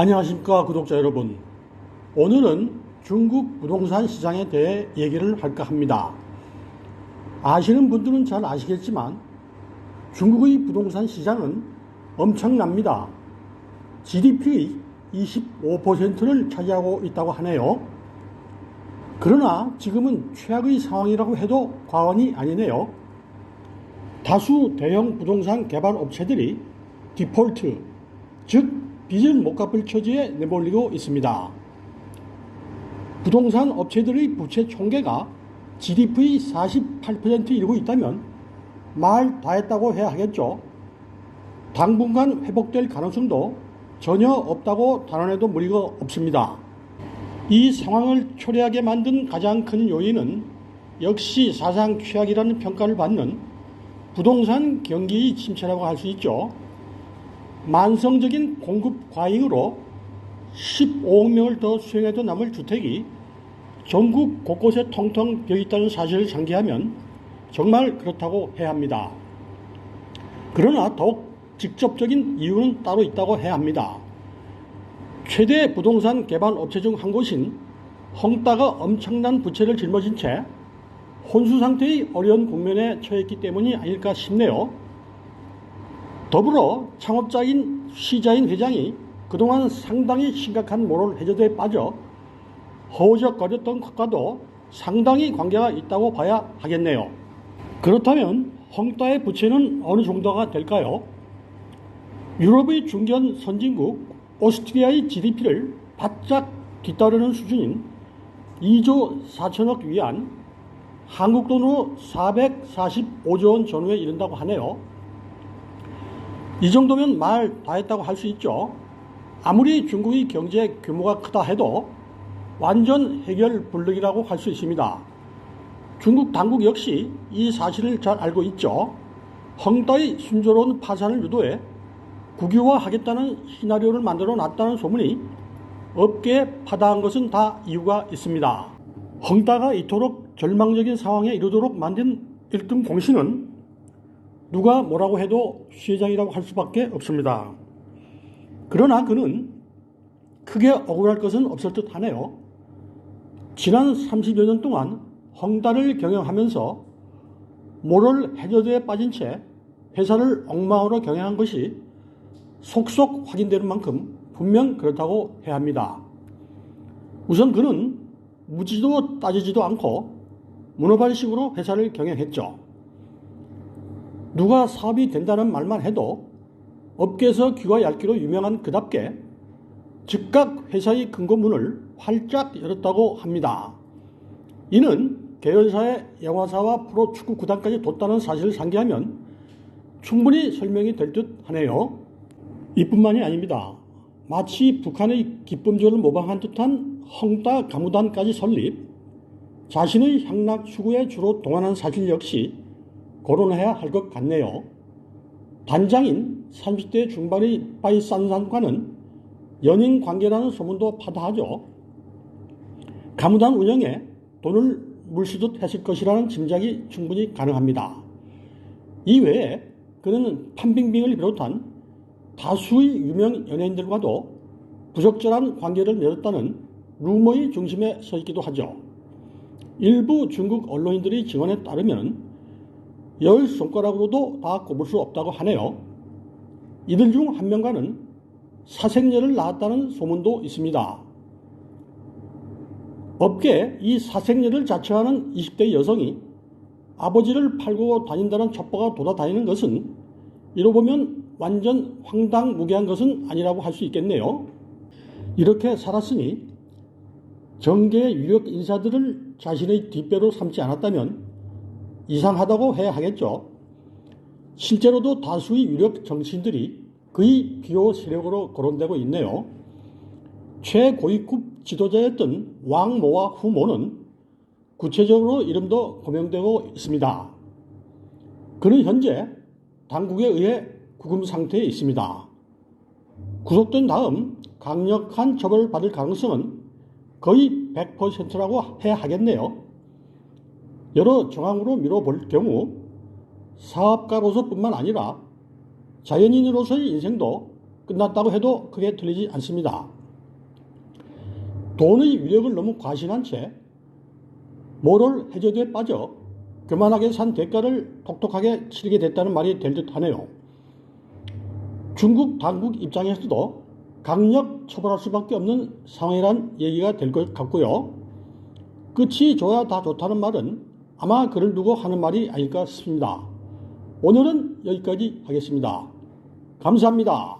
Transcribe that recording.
안녕하십니까 구독자 여러분. 오늘은 중국 부동산 시장에 대해 얘기를 할까 합니다. 아시는 분들은 잘 아시겠지만 중국의 부동산 시장은 엄청납니다. GDP의 25%를 차지하고 있다고 하네요. 그러나 지금은 최악의 상황이라고 해도 과언이 아니네요. 다수 대형 부동산 개발 업체들이 디폴트 즉 빚을 못 갚을 처지에 내몰리고 있습니다. 부동산 업체들의 부채 총계가 GDP의 48% 이르고 있다면 말 다 했다고 해야 하겠죠. 당분간 회복될 가능성도 전혀 없다고 단언해도 무리가 없습니다. 이 상황을 초래하게 만든 가장 큰 요인은 역시 사상 최악이라는 평가를 받는 부동산 경기의 침체라고 할 수 있죠. 만성적인 공급 과잉으로 15억 명을 더 수용해도 남을 주택이 전국 곳곳에 텅텅 비어 있다는 사실을 상기하면 정말 그렇다고 해야 합니다. 그러나 더욱 직접적인 이유는 따로 있다고 해야 합니다. 최대 부동산 개발 업체 중 한 곳인 헝따가 엄청난 부채를 짊어진 채 혼수 상태의 어려운 국면에 처했기 때문이 아닐까 싶네요. 더불어 창업자인 시자인 회장이 그동안 상당히 심각한 모럴 해저드에 빠져 허우적거렸던 것과도 상당히 관계가 있다고 봐야 하겠네요. 그렇다면 헝따의 부채는 어느 정도가 될까요? 유럽의 중견 선진국 오스트리아의 GDP를 바짝 뒤따르는 수준인 2조 4천억 위안 한국 돈으로 445조 원 전후에 이른다고 하네요. 이 정도면 말 다 했다고 할 수 있죠. 아무리 중국의 경제 규모가 크다 해도 완전 해결 불능이라고 할 수 있습니다. 중국 당국 역시 이 사실을 잘 알고 있죠. 헝따의 순조로운 파산을 유도해 국유화하겠다는 시나리오를 만들어 놨다는 소문이 업계에 파다한 것은 다 이유가 있습니다. 헝따가 이토록 절망적인 상황에 이르도록 만든 1등 공신은 누가 뭐라고 해도 시장이라고 할 수밖에 없습니다. 그러나 그는 크게 억울할 것은 없을 듯 하네요. 지난 30여 년 동안 헝다를 경영하면서 모럴 해저드에 빠진 채 회사를 엉망으로 경영한 것이 속속 확인되는 만큼 분명 그렇다고 해야 합니다. 우선 그는 무지도 따지지도 않고 문어발식으로 회사를 경영했죠. 누가 사업이 된다는 말만 해도 업계에서 귀가 얇기로 유명한 그답게 즉각 회사의 근거문을 활짝 열었다고 합니다. 이는 계열사의 영화사와 프로축구 구단까지 뒀다는 사실을 상기하면 충분히 설명이 될 듯 하네요. 이뿐만이 아닙니다. 마치 북한의 기쁨절을 모방한 듯한 헝따 가무단까지 설립, 자신의 향락 추구에 주로 동원한 사실 역시 거론해야 할 것 같네요. 단장인 30대 중반의 빠이산산과는 연인 관계라는 소문도 파다하죠. 가무단 운영에 돈을 물쓰듯 했을 것이라는 짐작이 충분히 가능합니다. 이외에 그는 판빙빙을 비롯한 다수의 유명 연예인들과도 부적절한 관계를 맺었다는 루머의 중심에 서 있기도 하죠. 일부 중국 언론인들의 증언에 따르면 열 손가락으로도 다 꼽을 수 없다고 하네요. 이들 중 한 명과는 사생녀를 낳았다는 소문도 있습니다. 업계 이 사생녀를 자처하는 20대 여성이 아버지를 팔고 다닌다는 첩보가 돌아다니는 것은 이로 보면 완전 황당무계한 것은 아니라고 할 수 있겠네요. 이렇게 살았으니 정계 유력 인사들을 자신의 뒷배로 삼지 않았다면 이상하다고 해야 하겠죠. 실제로도 다수의 유력 정치인들이 그의 비호 세력으로 거론되고 있네요. 최고위급 지도자였던 왕모와 후모는 구체적으로 이름도 고명되고 있습니다. 그는 현재 당국에 의해 구금 상태에 있습니다. 구속된 다음 강력한 처벌을 받을 가능성은 거의 100%라고 해야 하겠네요. 여러 정황으로 미뤄볼 경우 사업가로서뿐만 아니라 자연인으로서의 인생도 끝났다고 해도 크게 틀리지 않습니다. 돈의 위력을 너무 과신한 채 모럴 해저드에 빠져 교만하게 산 대가를 독특하게 치르게 됐다는 말이 될 듯하네요. 중국 당국 입장에서도 강력 처벌할 수밖에 없는 상황이란 얘기가 될 것 같고요. 끝이 좋아야 다 좋다는 말은 아마 그를 두고 하는 말이 아닐까 싶습니다. 오늘은 여기까지 하겠습니다. 감사합니다.